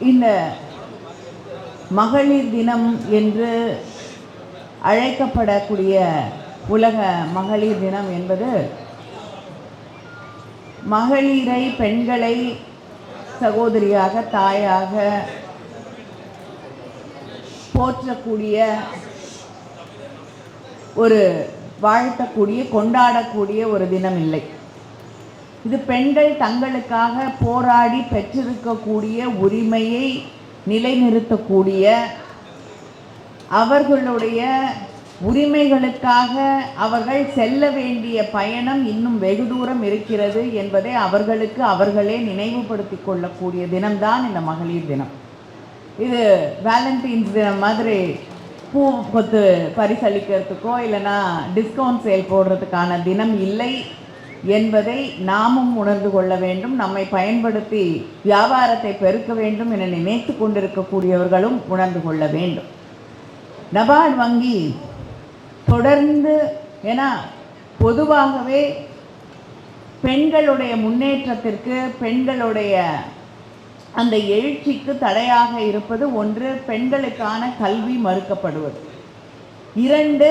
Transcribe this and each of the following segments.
இந்த மகளிர் தினம் என்று அழைக்கப்படக்கூடிய உலக மகளிர் தினம் என்பது மகளிரை பெண்களை சகோதரியாக தாயாக போற்றக்கூடிய ஒரு வாழ்த்தக்கூடிய கொண்டாடக்கூடிய ஒரு தினம் இல்லை. இது பெண்கள் தங்களுக்காக போராடி பெற்றிருக்கக்கூடிய உரிமையை நிலைநிறுத்தக்கூடிய அவர்களுடைய உரிமைகளுக்காக அவர்கள் செல்ல வேண்டிய பயணம் இன்னும் வெகு தூரம் இருக்கிறது என்பதை அவர்களுக்கு அவர்களே நினைவுபடுத்தி கொள்ளக்கூடிய தினம்தான் இந்த மகளிர் தினம். இது வேலண்டைன்ஸ் தினம் மாதிரி பூ கொத்து பரிசளிக்கிறதுக்கோ இல்லைன்னா டிஸ்கவுண்ட் சேல் போடுறதுக்கான தினம் இல்லை. என்பதை நாமும் உணர்ந்து கொள்ள வேண்டும். நம்மை பயன்படுத்தி வியாபாரத்தை பெருக்க வேண்டும் என நினைத்து கொண்டிருக்கக்கூடியவர்களும் உணர்ந்து கொள்ள வேண்டும். நபார்டு வங்கி தொடர்ந்து ஏன்னா பொதுவாகவே பெண்களுடைய முன்னேற்றத்திற்கு பெண்களுடைய அந்த எழுச்சிக்கு தடையாக இருப்பது ஒன்று பெண்களுக்கான கல்வி மறுக்கப்படுவது. இரண்டு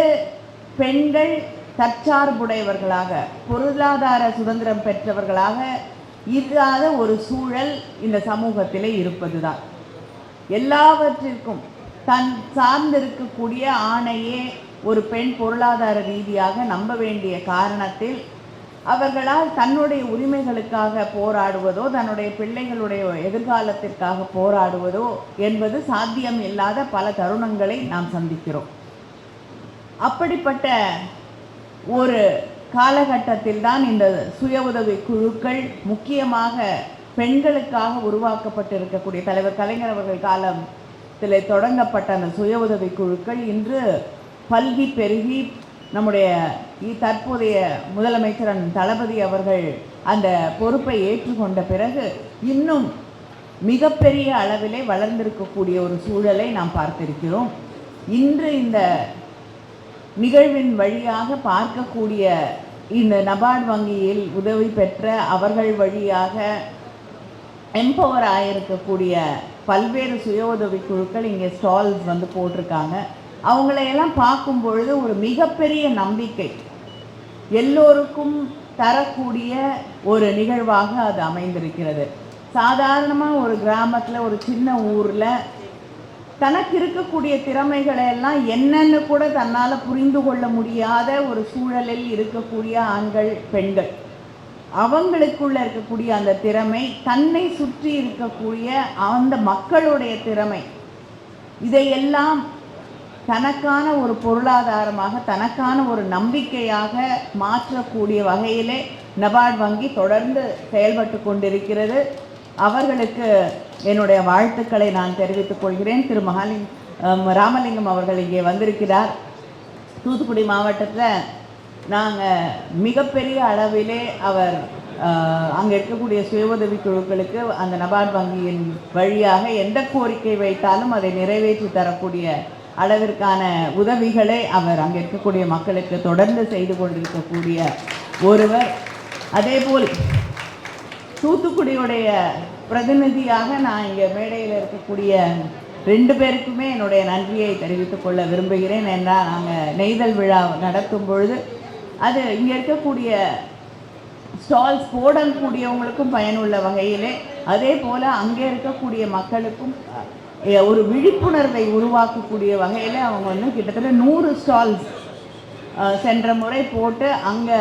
பெண்கள் தற்சார்புடையவர்களாக பொருளாதார சுதந்திரம் பெற்றவர்களாக இல்லாத ஒரு சூழல் இந்த சமூகத்திலே இருப்பதுதான். எல்லாவற்றிற்கும் தன் சார்ந்திருக்கக்கூடிய ஆணையே ஒரு பெண் பொருளாதார ரீதியாக நம்ப வேண்டிய காரணத்தில் அவர்களால் தன்னுடைய உரிமைகளுக்காக போராடுவதோ தன்னுடைய பிள்ளைகளுடைய எதிர்காலத்திற்காக போராடுவதோ என்பது சாத்தியம் இல்லாத பல தருணங்களை நாம் சந்திக்கிறோம். அப்படிப்பட்ட ஒரு காலகட்டத்தில் தான் இந்த சுய உதவி குழுக்கள் முக்கியமாக பெண்களுக்காக உருவாக்கப்பட்டிருக்கக்கூடிய தலைவர் கலைஞர் அவர்கள் காலத்தில் தொடங்கப்பட்ட அந்த சுய உதவி குழுக்கள் இன்று பல்கி பெருகி நம்முடைய இ- தற்போதைய முதலமைச்சரன் தளபதி அவர்கள் அந்த பொறுப்பை ஏற்றுக்கொண்ட பிறகு இன்னும் மிகப்பெரிய அளவிலே வளர்ந்திருக்கக்கூடிய ஒரு சூழலை நாம் பார்த்திருக்கிறோம். இன்று இந்த நிகழ்வின் வழியாக பார்க்கக்கூடிய இந்த நபார்டு வங்கியில் உதவி பெற்ற அவர்கள் வழியாக எம்பவர் ஆகிருக்கக்கூடிய பல்வேறு சுய உதவி குழுக்கள் இங்கே ஸ்டால்ஸ் வந்து போட்டிருக்காங்க. அவங்களையெல்லாம் பார்க்கும் பொழுது ஒரு மிகப்பெரிய நம்பிக்கை. எல்லோருக்கும் தரக்கூடிய ஒரு நிகழ்வாக அது அமைந்திருக்கிறது. சாதாரணமாக ஒரு கிராமத்தில் ஒரு சின்ன ஊரில் தனக்கு இருக்கக்கூடிய திறமைகளை எல்லாம் என்னன்னு கூட தன்னால் புரிந்து கொள்ள முடியாத ஒரு சூழலில் இருக்கக்கூடிய ஆண்கள் பெண்கள். அவங்களுக்குள்ள இருக்கக்கூடிய அந்த திறமை தன்னை சுற்றி இருக்கக்கூடிய அந்த மக்களுடைய திறமை இதையெல்லாம் தனக்கான ஒரு பொருளாதாரமாக தனக்கான ஒரு நம்பிக்கையாக மாற்றக்கூடிய வகையிலே நபார்ட் வங்கி தொடர்ந்து செயல்பட்டு கொண்டிருக்கிறது. அவர்களுக்கு என்னுடைய வாழ்த்துக்களை நான் தெரிவித்துக் கொள்கிறேன். திரு மகாலிங் ராமலிங்கம் அவர்கள் இங்கே வந்திருக்கிறார். தூத்துக்குடி மாவட்டத்தில் நாங்கள் மிகப்பெரிய அளவிலே அவர் அங்கே இருக்கக்கூடிய சுய உதவி குழுக்களுக்கு அந்த நபார்டு வங்கியின் வழியாக எந்த கோரிக்கை வைத்தாலும் அதை நிறைவேற்றி தரக்கூடிய அளவிற்கான உதவிகளை அவர் அங்கே இருக்கக்கூடிய மக்களுக்கு தொடர்ந்து செய்து கொண்டிருக்கக்கூடிய ஒருவர். அதேபோல் தூத்துக்குடியுடைய பிரதிநிதியாக நான் இங்கே மேடையில் இருக்கக்கூடிய ரெண்டு பேருக்குமே என்னுடைய நன்றியை தெரிவித்துக் கொள்ள விரும்புகிறேன் என்றால் நாங்கள் நெய்தல் விழா நடத்தும் பொழுது அது இங்கே இருக்கக்கூடிய ஸ்டால்ஸ் போடக்கூடியவங்களுக்கும் பயனுள்ள வகையிலே அதே போல் அங்கே இருக்கக்கூடிய மக்களுக்கும் ஒரு விழிப்புணர்வை உருவாக்கக்கூடிய வகையில் அவங்க வந்து கிட்டத்தட்ட நூறு ஸ்டால்ஸ் சென்ற முறை போட்டு அங்கே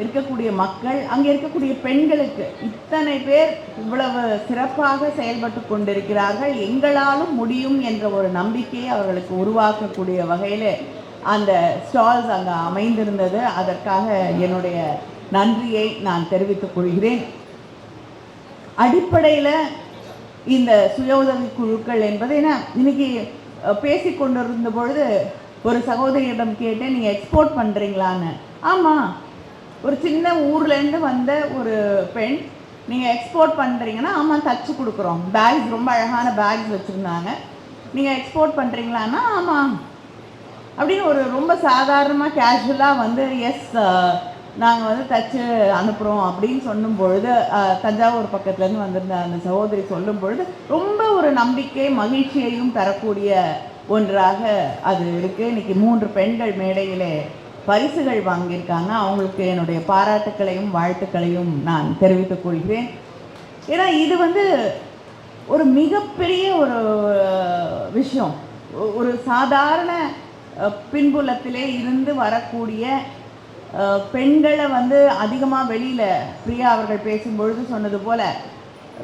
இருக்கக்கூடிய மக்கள் அங்கே இருக்கக்கூடிய பெண்களுக்கு இத்தனை பேர் இவ்வளவு சிறப்பாக செயல்பட்டு கொண்டிருக்கிறார்கள். எங்களாலும் முடியும் என்ற ஒரு நம்பிக்கையை அவர்களுக்கு உருவாக்கக்கூடிய வகையில் அந்த ஸ்டால்ஸ் அங்கே அமைந்திருந்தது. அதற்காக என்னுடைய நன்றியை நான் தெரிவித்துக் கொள்கிறேன். அடிப்படையில் இந்த சுய உதவி குழுக்கள் என்பது ஏன்னா இன்னைக்கு பேசி கொண்டிருந்த பொழுது ஒரு சகோதரியிடம் கேட்டேன் நீங்கள் எக்ஸ்போர்ட் பண்ணுறீங்களான்னு ஆமாம் ஒரு சின்ன ஊர்லேருந்து வந்த ஒரு பெண் நீங்கள் எக்ஸ்போர்ட் பண்ணுறீங்கன்னா ஆமாம் தச்சு கொடுக்குறோம். பேக்ஸ் ரொம்ப அழகான பேக்ஸ் வச்சுருந்தாங்க. நீங்கள் எக்ஸ்போர்ட் பண்ணுறீங்களான்னா ஆமாம் அப்படின்னு ஒரு ரொம்ப சாதாரணமாக கேஷுவலாக வந்து எஸ் நாங்கள் வந்து தச்சு அனுப்புகிறோம் அப்படின்னு சொல்லும் பொழுது தஞ்சாவூர் பக்கத்துலேருந்து வந்திருந்த அந்த சகோதரி சொல்லும் பொழுது ரொம்ப ஒரு நம்பிக்கை மகிழ்ச்சியையும் தரக்கூடிய ஒன்றாக அது இருக்குது இன்றைக்கி மூன்று பெண்கள் மேடையிலே பரிசுகள் வாங்கியிருக்காங்க. அவங்களுக்கு என்னுடைய பாராட்டுக்களையும் வாழ்த்துக்களையும் நான் தெரிவித்துக் கொள்கிறேன். ஏன்னா இது வந்து ஒரு மிகப்பெரிய ஒரு விஷயம். ஒ- ஒரு சாதாரண பின்புலத்திலே இருந்து வரக்கூடிய பெண்களை வந்து அதிகமாக வெளியில் பிரியா அவர்கள் பேசும்பொழுது சொன்னது போல்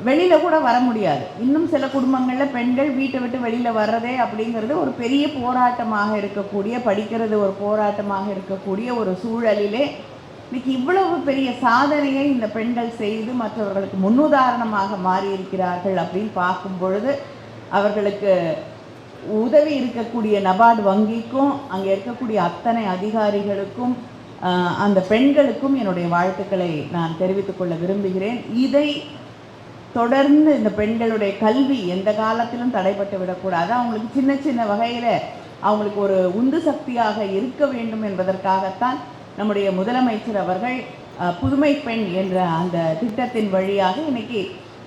வெளியில் கூட வர முடியாது. இன்னும் சில குடும்பங்களில் பெண்கள் வீட்டை விட்டு வெளியில் வர்றதே அப்படிங்கிறது ஒரு பெரிய போராட்டமாக இருக்கக்கூடிய படிக்கிறது ஒரு போராட்டமாக இருக்கக்கூடிய ஒரு சூழலிலே இன்னைக்கு இவ்வளவு பெரிய சாதனையை இந்த பெண்கள் செய்து மற்றவர்களுக்கு முன்னுதாரணமாக மாறி இருக்கிறார்கள் அப்படின்னு பார்க்கும் பொழுது அவர்களுக்கு உதவி இருக்கக்கூடிய நபார்டு வங்கிக்கும் அங்கே இருக்கக்கூடிய அத்தனை அதிகாரிகளுக்கும் அந்த பெண்களுக்கும் என்னுடைய வாழ்த்துக்களை நான் தெரிவித்துக்கொள்ள விரும்புகிறேன். இதை தொடர்ந்து இந்த பெண்களுடைய கல்வி எந்த காலத்திலும் தடைப்பட்டு விடக்கூடாது. அவங்களுக்கு சின்ன சின்ன வகையில் அவங்களுக்கு ஒரு உந்து சக்தியாக இருக்க வேண்டும் என்பதற்காகத்தான் நம்முடைய முதலமைச்சர் அவர்கள் புதுமை பெண் என்ற அந்த திட்டத்தின் வழியாக இன்னைக்கு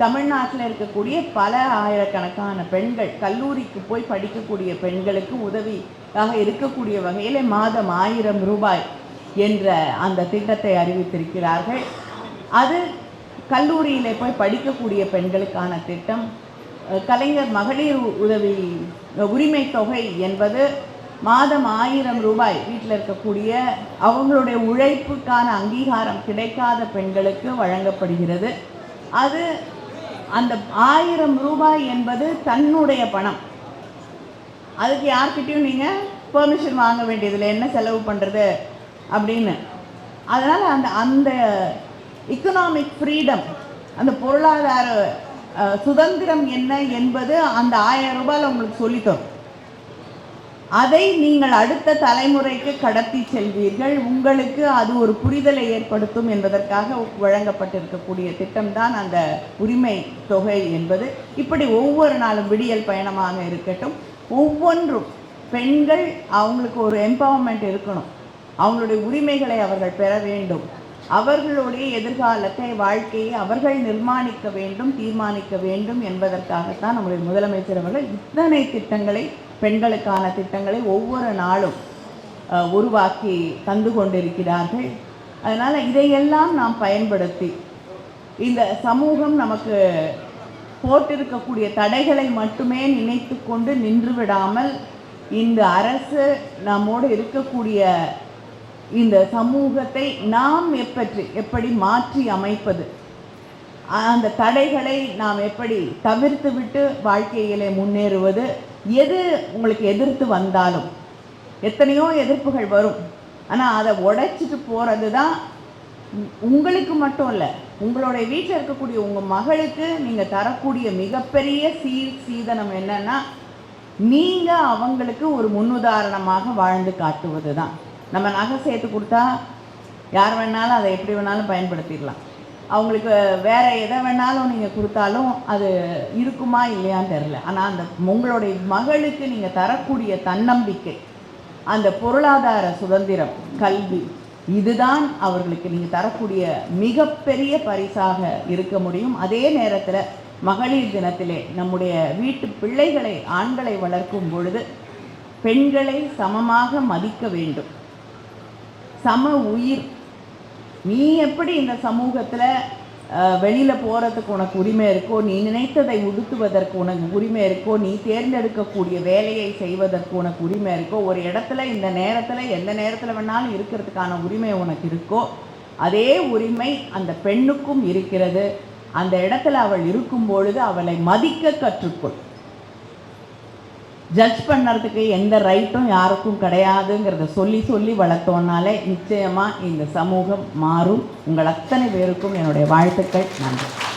தமிழ்நாட்டில் இருக்கக்கூடிய பல ஆயிரக்கணக்கான பெண்கள் கல்லூரிக்கு போய் படிக்கக்கூடிய பெண்களுக்கு உதவியாக இருக்கக்கூடிய வகையில் மாதம் ஆயிரம் ரூபாய் என்ற அந்த திட்டத்தை அறிவித்திருக்கிறார்கள். அது கல்லூரியில் போய் படிக்கக்கூடிய பெண்களுக்கான திட்டம் கலைஞர் மகளிர் உதவி உரிமை தொகை என்பது மாதம் ஆயிரம் ரூபாய் வீட்டில் இருக்கக்கூடிய அவங்களுடைய உழைப்புக்கான அங்கீகாரம் கிடைக்காத பெண்களுக்கு வழங்கப்படுகிறது. அது அந்த ஆயிரம் ரூபாய் என்பது தன்னுடைய பணம். அதுக்கு யார்கிட்டையும் நீங்கள் பெர்மிஷன் வாங்க வேண்டியதில்லை. என்ன செலவு பண்ணுறது அப்படின்னு. அதனால் அந்த அந்த எக்கனாமிக் ஃப்ரீடம் அந்த பொருளாதார சுதந்திரம் என்ன என்பது அந்த ஆயிரம் ரூபாயில் உங்களுக்கு சொல்லித்தரும். அதை நீங்கள் அடுத்த தலைமுறைக்கு கடத்தி செல்வீர்கள். உங்களுக்கு அது ஒரு புரிதலை ஏற்படுத்தும் என்பதற்காக வழங்கப்பட்டிருக்கக்கூடிய திட்டம்தான் அந்த உரிமை தொகை என்பது. இப்படி ஒவ்வொரு நாளும் விடியல் பயணமாக இருக்கட்டும். ஒவ்வொன்றும் பெண்கள் அவங்களுக்கு ஒரு எம்பவர்மெண்ட் இருக்கணும். அவங்களுடைய உரிமைகளை அவர்கள் பெற வேண்டும். அவர்களுடைய எதிர்காலத்தை வாழ்க்கையை அவர்கள் நிர்மாணிக்க வேண்டும் தீர்மானிக்க வேண்டும் என்பதற்காகத்தான் நம்முடைய முதலமைச்சர் அவர்கள் இத்தனை திட்டங்களை பெண்களுக்கான திட்டங்களை ஒவ்வொரு நாளும் உருவாக்கி தந்து கொண்டிருக்கிறார்கள். அதனால் இதையெல்லாம் நாம் பயன்படுத்தி இந்த சமூகம் நமக்கு போட்டிருக்கக்கூடிய தடைகளை மட்டுமே நினைத்து கொண்டு நின்று விடாமல் இந்த அரசு நம்மோடு இருக்கக்கூடிய இந்த சமூகத்தை நாம் எப்பற்றி எப்படி மாற்றி அமைப்பது? அந்த தடைகளை நாம் எப்படி தவிர்த்து விட்டு வாழ்க்கையிலே முன்னேறுவது? எது உங்களுக்கு எதிர்த்து வந்தாலும் எத்தனையோ எதிர்ப்புகள் வரும். ஆனால் அதை உடைச்சிட்டு போகிறது தான் உங்களுக்கு மட்டும் இல்லை உங்களுடைய வீட்டில் இருக்கக்கூடிய உங்கள் மகளுக்கு நீங்கள் தரக்கூடிய மிகப்பெரிய சீர் சீதனம் என்னென்னா நீங்கள் அவங்களுக்கு ஒரு முன்னுதாரணமாக வாழ்ந்து காட்டுவது தான் நம்ம நகை சேர்த்து கொடுத்தா யார் வேணாலும் அதை எப்படி வேணாலும் பயன்படுத்திடலாம். அவங்களுக்கு வேறு எதை வேணாலும் நீங்கள் கொடுத்தாலும் அது இருக்குமா இல்லையான்னு தெரில ஆனால் அந்த உங்களுடைய மகளுக்கு நீங்கள் தரக்கூடிய தன்னம்பிக்கை அந்த பொருளாதார சுதந்திரம் கல்வி இதுதான் அவர்களுக்கு நீங்கள் தரக்கூடிய மிகப்பெரிய பரிசாக இருக்க முடியும். அதே நேரத்தில் மகளிர் தினத்திலே நம்முடைய வீட்டு பிள்ளைகளை ஆண்களை வளர்க்கும் பொழுது பெண்களை சமமாக மதிக்க வேண்டும். சம உயிர். நீ எப்படி இந்த சமூகத்தில் வெளியில் போகிறதுக்கு உனக்கு உரிமை இருக்கோ நீ நினைத்ததை உடுத்துவதற்கு உனக்கு உரிமை இருக்கோ நீ தேர்ந்தெடுக்கக்கூடிய வேலையை செய்வதற்கு உனக்கு உரிமை இருக்கோ ஒரு இடத்துல இந்த நேரத்தில் எந்த நேரத்தில் வேணாலும் இருக்கிறதுக்கான உரிமை உனக்கு இருக்கோ அதே உரிமை அந்த பெண்ணுக்கும் இருக்கிறது. அந்த இடத்துல அவள் இருக்கும் பொழுது அவளை மதிக்க கற்றுக்கொள். ஜட்ஜ் பண்ணுறதுக்கு எந்த ரைட்டும் யாருக்கும் கிடையாதுங்கிறத சொல்லி சொல்லி வளர்த்தோன்னாலே நிச்சயமாக இந்த சமூகம் மாறும். உங்கள் அத்தனை பேருக்கும் என்னுடைய வாழ்த்துக்கள். நன்றி.